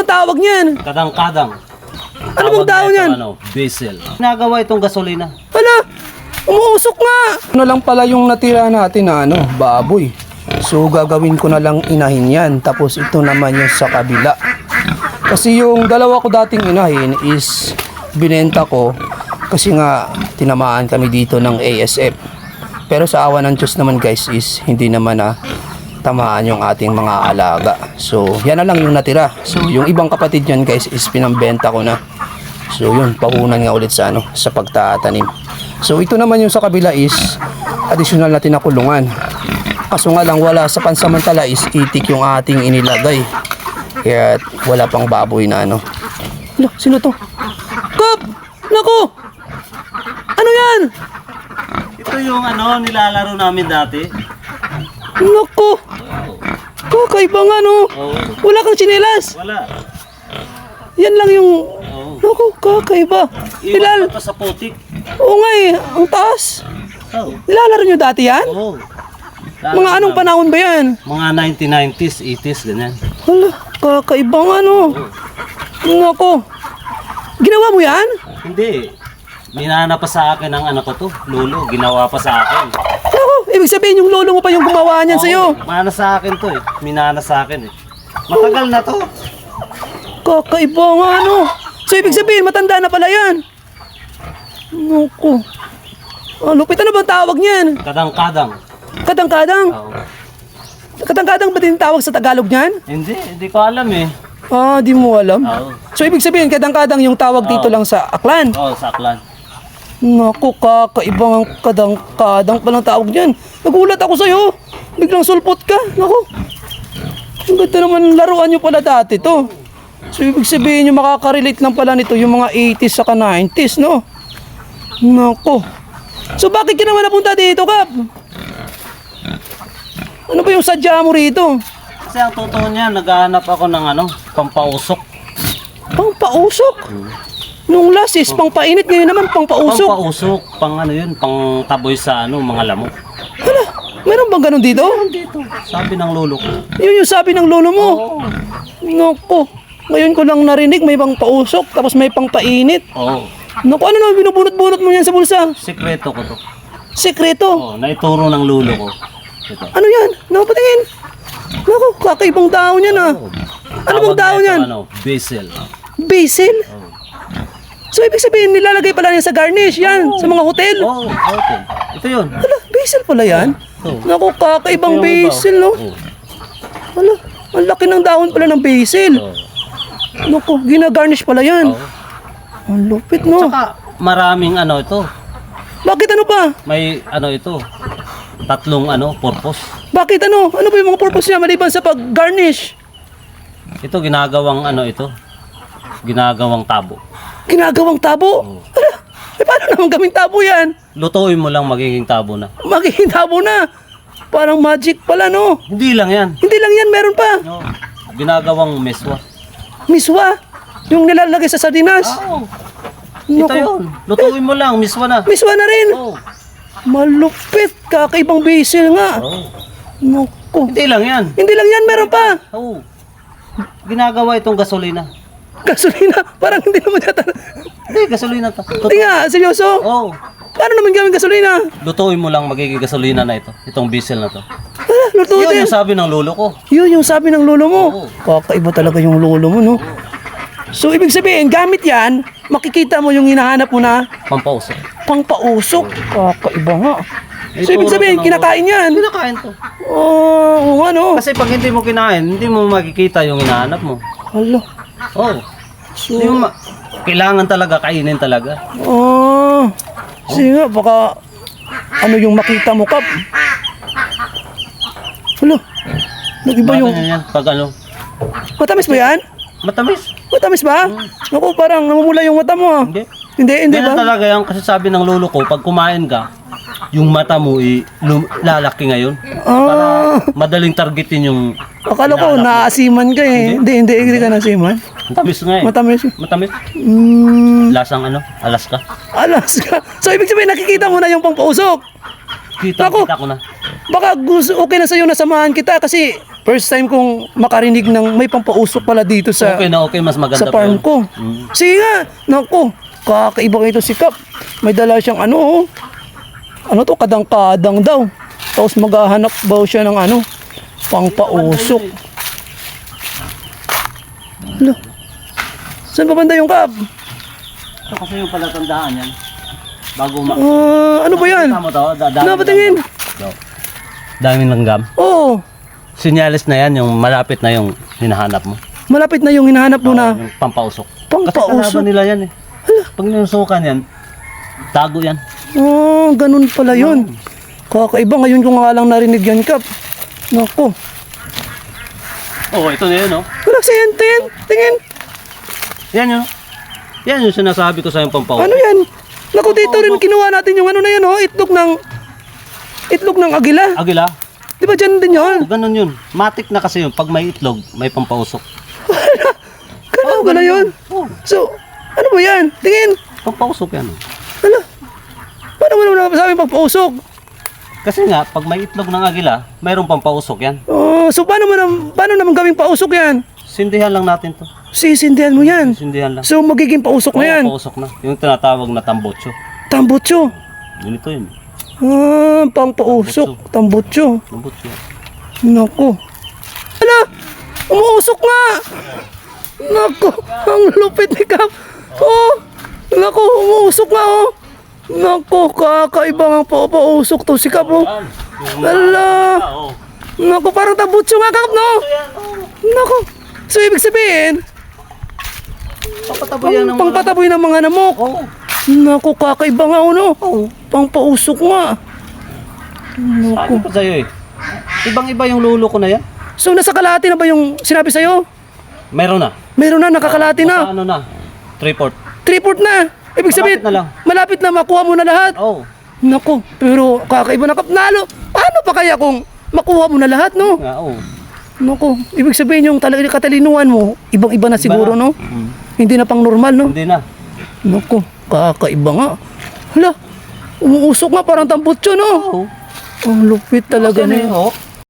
bang tawag niyan? Kadang-kadang. Ano bang Tawag na tawag ito, yan? Ano, diesel. Ginagawa itong gasolina. Hala, umuusok nga. Ano lang pala yung natira natin na ano, baboy. So gagawin ko na lang inahin yan. Tapos ito naman yung sa kabila. Kasi yung dalawa ko dating inahin is binenta ko kasi nga tinamaan kami dito ng ASF. Pero sa awa ng Diyos naman guys is hindi naman na tamaan yung ating mga alaga. So yan na lang yung natira. So yung ibang kapatid yan guys is pinambenta ko na. So yun, pahunan nga ulit sa ano, sa pagtatanim. So ito naman yung sa kabila is additional na tinakulungan. Kaso nga lang wala sa pansamantala is itik yung ating inilagay. Kaya wala pang baboy na ano. Hala, sino to? Kap! Naku! Ano yan? Ito yung ano, nilalaro namin dati. Naku! Kakaiba nga no. Oo. Wala kang tsinelas. Wala. Yan lang yung... Oo. Naku, kakaiba. Iwan Nilal... pa to sa putik. Oo nga eh, ang taas. Oo. Nilalaro nyo dati yan? Oo. Mga anong panahon ba yan? Mga 1990s, 80s, ganyan. Hala, kakaiba nga no. Naku. Ginawa mo yan? Hindi. Minana pa sa akin ang anak ko to. Lolo, ginawa pa sa akin. Ibig sabihin yung lolo mo pa yung gumawa niyan sa'yo. Mana sa akin to eh. Minana sa akin eh. Matagal na to. Kakaiba nga no. So ibig sabihin, matanda na pala yan. Naku. Ah, lupit ano ba tawag niyan? Kadang-kadang. Kadang-kadang. Oo. Kadang-kadang ba din tawag sa Tagalog niyan? Hindi, hindi ko alam eh. Ah, di mo alam. Oo. So ibig sabihin, kadang-kadang yung tawag dito Oo. lang sa Aklan. Oo, saklan. Naku, kakaibang kadang-kadang palang tawag niyan. Nagulat ako sa'yo. Biglang sulpot ka. Naku. Ang ganda naman laruan nyo pala dati to. So ibig sabihin yung makaka-relate lang pala nito yung mga 80s saka 90s, no? Naku. So bakit ka naman napunta dito, Kap? Ano ba yung sadya mo rito? Kasi ang totoo niya, naghahanap ako ng ano, pampausok. Pangpausok. Nung last is pangpainit, ngayon naman pangpausok. Pampausok, pang ano yun, pang taboy sa ano, mga lamok. Hala, meron bang ganun dito? Dito, sabi ng lolo ko. Yun yung sabi ng lolo mo. Oo. Naku, ngayon ko lang narinig may pang pausok tapos may pang painit. Oo. Naku, ano naman binubunot-bunot mo yan sa bulsa? Sikreto ko to. Sekreto. Oo, naituro ng lolo ko. Ito. Ano yan? Napatingin. Naku, kakaibang daon yan ah. Ano bang Tawag na daon ito, yan? Ano, basil. Basil. So, ibig sabihin, nilalagay pala yan sa garnish, yan, sa mga hotel. Oo, okay. Ito yun. Hala, basil pala yan. Oo. Naku, kakaibang Ito yung iba. basil, no? Oo. Hala, ang laki ng dahon pala ng basil. Oo. Naku, ginagarnish pala yan. Oo. Ang lupit, no? Tsaka, maraming ano ito. Bakit ano pa? May ano ito. Tatlong ano, purpose. Bakit ano? Ano ba yung mga purpose niya maliban sa pag-garnish? Ito ginagawang ano ito. Ginagawang tabo. Ginagawang tabo? Ala, eh, paano naman gawing tabo yan? Lutuin mo lang magiging tabo na. Magiging tabo na. Parang magic pala, no? Hindi lang yan. Hindi lang yan, meron pa. No. Ginagawang meswa. Miswa. Yung nilalagay sa sardinas. Oo. Ito Naku, yun. Lutuin mo lang, miswa na. Miswa na rin. Oo. Malupit. Kakaibang basil nga. Oo. Naku. Hindi lang yan. Hindi lang yan, meron pa. Oo. Ginagawa itong gasolina. Gasolina. Parang hindi naman yata. Hindi, gasolina to. Hindi nga, seryoso. Oo. Paano naman gawin gasolina? Lutuin mo lang magiging gasolina na ito. Itong diesel na to. Ah, luto Yun din. yung sabi ng lolo ko. Yun yung sabi ng lolo mo. Oo. Kakaiba talaga yung lolo mo, no? So, ibig sabihin, gamit yan, makikita mo yung hinahanap mo na Pampausok. pangpausok. Kakaiba nga. So, ibig sabihin, kinakain yan. Kinakain to. Oo, oh, ano? Kasi pag hindi mo kinain, hindi mo makikita yung hinahanap mo. Hala. Oo. So, Yung ma- kailangan talaga, kainin talaga. oh. Sige nga, baka ano yung makita mo, Kap? Hala. Nag-iba yung... Bakit yan? Pag ano, Matamis ba yan? matamis. Matamis ba? Naku, parang namumula yung mata mo, ah. Hindi. Hindi, hindi Hindi ba? talaga yan kasi sabi ng lolo ko, pag kumain ka, yung mata mo i lum- lalaki ngayon. Ah, Madaling targetin yung akala ko naasiman ka eh. Hindi, hindi, hindi ka naasiman. matamis nga eh. Matamis. Matamis. Mm, Lasang ano, Alaska. Alaska. So, ibig sabihin, nakikita mo na yung pangpausok. Kita, Ako. kita ko na. Baka gusto, okay na sa'yo na samahan kita kasi first time kong makarinig ng may pampausok pala dito sa Okay na okay, mas maganda sa pa farm yun. ko. Mm. Sige nga, naku, kakaiba ito si Kap. May dala siyang ano, oh. Ano to, kadang-kadang daw. Tapos maghahanap daw siya ng ano, pangpausok. Hala, saan pa banda yung Kap? Ito kasi yung palatandaan yan. Bago ma... Ah, ano ba yan? Tama to, da- dami Napatingin. langgam. Daming langgam. Oo, Sinyalis na yan, yung malapit na yung hinahanap mo. malapit na yung hinahanap mo na. Yung pampausok. Pampausok? Kasi nila yan eh. Pag ninusukan yan, tago yan. Oh, ganun pala yun. Kakaiba, ngayon ko nga lang narinig yan, Kap. Naku, Oo, ito na yun oh. wala sa yan, tingin, tingin. Yan yun. Yan yung sinasabi ko sa yung pampausok. Ano yan? Naku, dito rin kinuha natin yung ano na yan, oh, itlog ng, itlog ng agila. Agila, Di ba dyan din yun? oh, ganun yun. Matik na kasi yun. Pag may itlog, may pampausok. Kala ko na yun. Oh, So, ano ba yan? Tingin. pampausok yan. oh. Mo naman sa amin pagpausok? Kasi nga, pag may itlog ng agila, mayroong pampausok yan. Oh, so paano mo naman, paano naman gawing pausok yan? Sindihan lang natin to. Sisindihan mo yan. Sindihan lang. So magiging pausok na yan. Oo, pausok na. Yung tinatawag na tambotso. Tambutso. Yun ito yun. Ah, pang pausok. Tambutso. Tambotso. Naku. Ala! Umuusok nga! Naku, ang lupit ni Kap. Oh! Naku, umuusok nga oh! Naku, kakaiba nga pa pausok to si Kap oh. Ala! Naku, parang tabutso nga Kap no? Naku, so ibig sabihin, Papataboy yan pang, ng pangpataboy ng mga namok. Oo. Naku, kakaiba nga oh no? Pang pausok nga. Sabi ko sa'yo eh. Ibang-iba yung lulo ko na yan. So nasa kalahati na ba yung sinabi sa'yo? Meron na. Meron na, nakakalahati Nasa na. ano na. Three-port. Three-port na. Ibig sabihin, Malapit na lang. malapit na makuha mo na lahat. Oo. Naku, pero kakaiba na kapnalo. Paano pa kaya kung makuha mo na lahat, no? Nga, oo. Naku, ibig sabihin yung talaga katalinuhan mo, ibang-iba na siguro, no? Mm. Hindi na pang normal, no? Hindi na. Naku, kakaiba nga. Hala, umuusok nga parang tambutso, no? Oo. Ang lupit talaga na ano yun. yun, oh.